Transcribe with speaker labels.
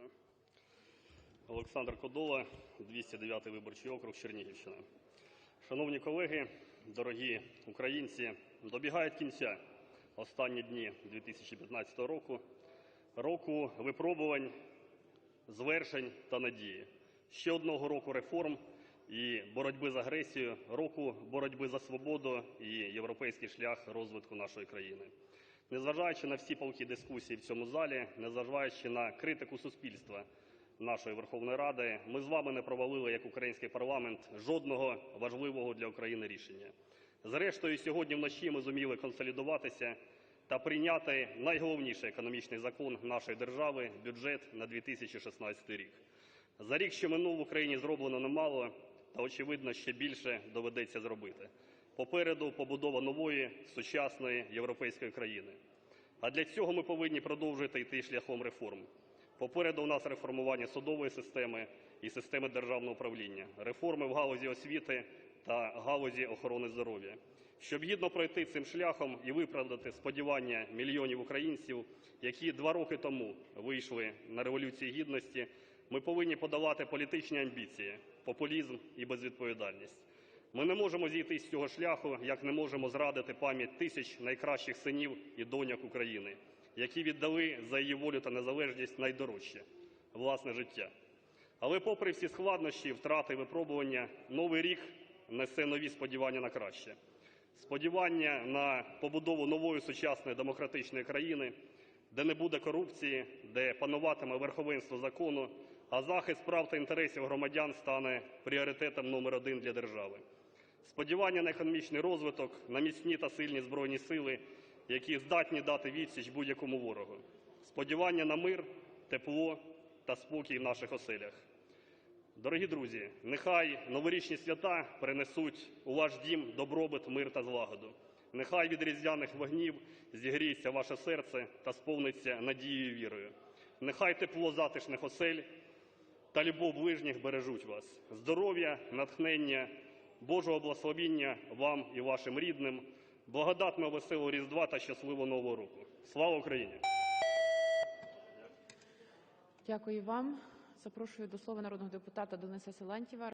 Speaker 1: Дякую. Олександр Кодола, 209 виборчий округ, Чернігівщина. Шановні колеги, дорогі українці, добігають кінця останні дні 2015 року, року випробувань, звершень та надії. Ще одного року реформ і боротьби з агресією, року боротьби за свободу і європейський шлях розвитку нашої країни. Незважаючи на всі палкі дискусії в цьому залі, незважаючи на критику суспільства нашої Верховної Ради, ми з вами не провалили як український парламент жодного важливого для України рішення. Зрештою, сьогодні вночі ми зуміли консолідуватися та прийняти найголовніший економічний закон нашої держави бюджет на 2016 рік. За рік, що минув в Україні, зроблено немало, та очевидно, ще більше доведеться зробити. Попереду побудова нової сучасної європейської країни. А для цього ми повинні продовжити йти шляхом реформ. Попереду у нас реформування судової системи і системи державного управління, реформи в галузі освіти та галузі охорони здоров'я. Щоб гідно пройти цим шляхом і виправдати сподівання мільйонів українців, які два роки тому вийшли на революцію гідності, ми повинні подолати політичні амбіції, популізм і безвідповідальність. Ми не можемо зійти з цього шляху, як не можемо зрадити пам'ять тисяч найкращих синів і доньок України, які віддали за її волю та незалежність найдорожче власне життя. Але, попри всі складнощі, втрати, випробування, новий рік несе нові сподівання на краще. Сподівання на побудову нової сучасної демократичної країни, де не буде корупції, де пануватиме верховенство закону, а захист прав та інтересів громадян стане пріоритетом номер один для держави. Сподівання на економічний розвиток, на міцні та сильні збройні сили, які здатні дати відсіч будь-якому ворогу. Сподівання на мир, тепло та спокій в наших оселях. Дорогі друзі, нехай новорічні свята принесуть у ваш дім добробут, мир та злагоду. Нехай від різдвяних вогнів зігріється ваше серце та сповниться надією і вірою. Нехай тепло затишних осель та любов ближніх бережуть вас. Здоров'я, натхнення, Божого благословіння вам і вашим рідним, благодатного веселого Різдва та щасливого Нового року. Слава Україні!
Speaker 2: Дякую вам. Запрошую до слова народного депутата Дениса Силантьєва.